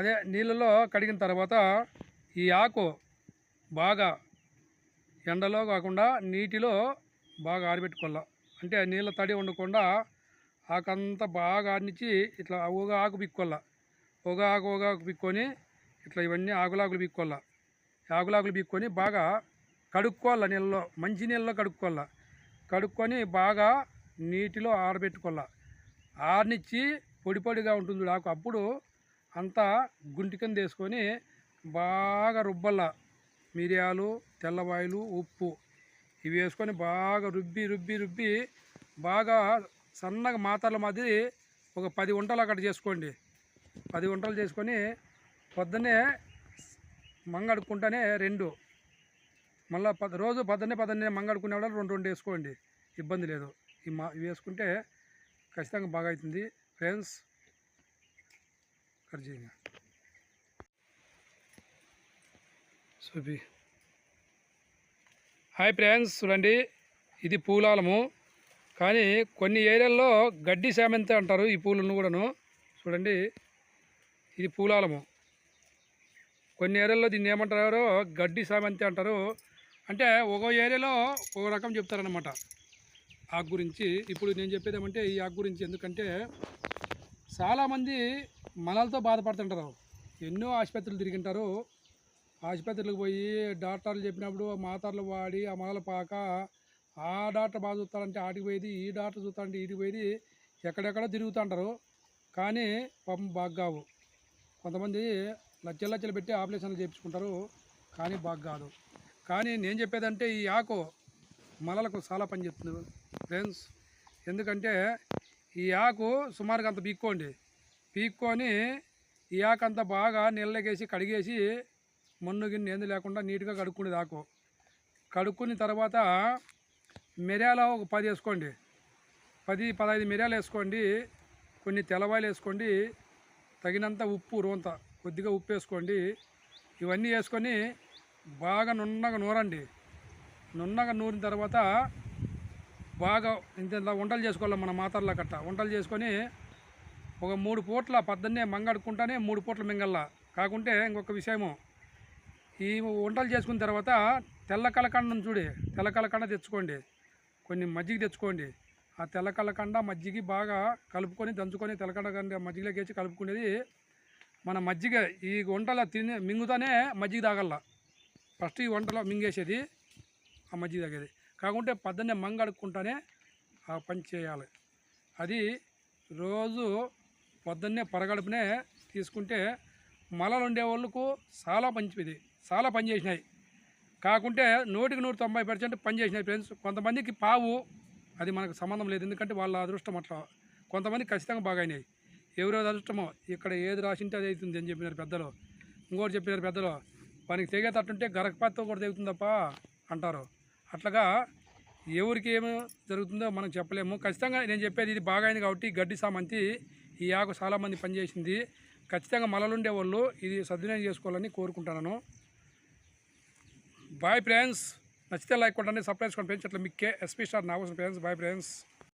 అదే నీళ్ళలో కడిగిన తర్వాత ఈ ఆకు బాగా ఎండలో కాకుండా నీటిలో బాగా ఆరబెట్టుకోవాలి అంటే నీళ్ళ తడి ఉండకుండా ఆకంతా బాగా ఆడినిచ్చి ఇట్లా ఒక ఆకు పిక్కోళ్ళ ఒక ఆకు ఒక ఆకు పిక్కొని ఇట్లా ఇవన్నీ ఆకులాకులు పిక్కోళ్ళ ఆకులాకులు పిక్కొని బాగా కడుక్కోవాలి నీళ్ళలో మంచి నీళ్ళలో కడుక్కోవాలి. కడుక్కొని బాగా నీటిలో ఆరబెట్టుకోవాలి. ఆరనిచ్చి పొడి పొడిగా ఉంటుంది చూడు ఆకు. అప్పుడు అంతా గుంటి కింద వేసుకొని బాగా రుబ్బల్ల. మిరియాలు తెల్లవాయిలు ఉప్పు ఇవి వేసుకొని బాగా రుబ్బి రుబ్బి రుబ్బి బాగా సన్నగా మాతల మాదిరి ఒక పది వంటలు అక్కడ చేసుకోండి. పది వంటలు చేసుకొని పొద్దున్నే మంగడుకుంటానే రెండు. మళ్ళీ పద రోజు పొద్దున్నే పొద్దున్నే మంగడుకునే వాళ్ళు రెండు రెండు వేసుకోండి. ఇబ్బంది లేదు. ఈ మా ఇవి వేసుకుంటే ఖచ్చితంగా బాగా అవుతుంది. ఫ్రెండ్స్ కట్ చేయండి చూపి హాయ్ ఫ్రెండ్స్ చూడండి ఇది పూలాలము. కానీ కొన్ని ఏరియాల్లో గడ్డి శామంతి అంటారు ఈ పూలను కూడాను. చూడండి ఇది పూలాలము. కొన్ని ఏరియాల్లో దీన్ని ఏమంటారో గడ్డి సామంతి అంటారు. అంటే ఒక్కో ఏరియాలో ఒక రకం చెప్తారనమాట ఆకు గురించి. ఇప్పుడు నేను చెప్పేదేమంటే ఈ ఆకు గురించి. ఎందుకంటే చాలామంది మలలతో బాధపడుతుంటారు. ఎన్నో ఆసుపత్రులు తిరిగింటారు. ఆసుపత్రులకు పోయి డాక్టర్లు చెప్పినప్పుడు మాతర్లు వాడి ఆ మనలు పాక ఆ డాక్టర్ బాగా చూస్తారంటే ఆటికి పోయేది ఈ డాక్టర్ చూస్తారంటే ఈటికి పోయేది ఎక్కడెక్కడో తిరుగుతుంటారు. కానీ పాపం బాగ్గావు. కావు కొంతమంది లచ్చలు లచ్చలు పెట్టి ఆపరేషన్లు చేయించుకుంటారు. కానీ బాగ్గాదు. కాదు కానీ నేను చెప్పేదంటే ఈ ఆకు మలలకు చాలా పని చెప్తుంది ఫ్రెండ్స్. ఎందుకంటే ఈ ఆకు సుమారుగా అంత పీక్కోండి. పీక్కొని ఈ ఆకు అంతా బాగా నీళ్ళకేసి కడిగేసి మన్ను గిన్నె ఏంది లేకుండా నీట్గా కడుక్కునేది ఆకు. కడుక్కున్న తర్వాత మిరియాల ఒక పది వేసుకోండి. పది పదహైదు మిరియాలు వేసుకోండి. కొన్ని తెల్లవాయలు వేసుకోండి. తగినంత ఉప్పు రోంత కొద్దిగా ఉప్పు వేసుకోండి. ఇవన్నీ వేసుకొని బాగా నున్నగా నూరండి. నున్నగా నూరిన తర్వాత బాగా ఇంత వంటలు చేసుకోవాలి మన మాతర్ల కట్ట. వంటలు చేసుకొని ఒక మూడు పూట్ల పద్దన్నే మంగడుకుంటానే మూడు పూట్ల మింగల్లా. కాకుంటే ఇంకొక విషయము. ఈ వంటలు చేసుకున్న తర్వాత తెల్ల కలకండను చూడి. తెల్ల కలకండ తెచ్చుకోండి. కొన్ని మజ్జిగ తెచ్చుకోండి. ఆ తెల్ల కలకండ మజ్జిగ బాగా కలుపుకొని దంచుకొని తెల్లకండ మజ్జిగలోకి వేసి కలుపుకునేది మన మజ్జిగ. ఈ వంటలో తిని మింగుతానే మజ్జిగ తాగల్లా. ఫస్ట్ ఈ వంటలో మింగేసేది ఆ మజ్జిగ తాగేది. కాకుంటే పొద్దున్నే మంగడుక్కుంటానే ఆ పని చేయాలి. అది రోజు పొద్దున్నే పరగడుపునే తీసుకుంటే మలలు ఉండే వాళ్ళకు చాలా మంచిది. చాలా పని చేసినాయి. కాకుంటే నూటికి నూట తొంభై పర్సెంట్ పని చేసినాయి ఫ్రెండ్స్. కొంతమందికి పావు అది మనకు సంబంధం లేదు. ఎందుకంటే వాళ్ళ అదృష్టం అట్లా. కొంతమంది ఖచ్చితంగా బాగా అయినాయి అదృష్టమో ఇక్కడ ఏది రాసింటే అది అవుతుంది అని చెప్పినారు పెద్దలు. ఇంకోటి చెప్పినారు పెద్దలు వానికి తెగేటట్టుంటే గరకపాతో కూడా తెగుతుందప్ప అంటారు. అట్లాగా ఎవరికి ఏమి జరుగుతుందో మనం చెప్పలేము. ఖచ్చితంగా నేను చెప్పేది ఇది బాగా అయింది కాబట్టి గడ్డి సామంతి ఈ ఆకు చాలామంది పనిచేసింది. ఖచ్చితంగా మలలుండే వాళ్ళు ఇది సద్వినియోగం చేసుకోవాలని కోరుకుంటున్నాను. బాయ్ ఫ్రెండ్స్ నచ్చితే లైక్ కొట్టండి సబ్స్క్రైబ్ చేసుకోండి ఫ్రెండ్స్ అట్లా మిక్కే ఎస్పీ స్టార్ నాగోసం ఫ్రెండ్స్ బాయ్ ఫ్రెండ్స్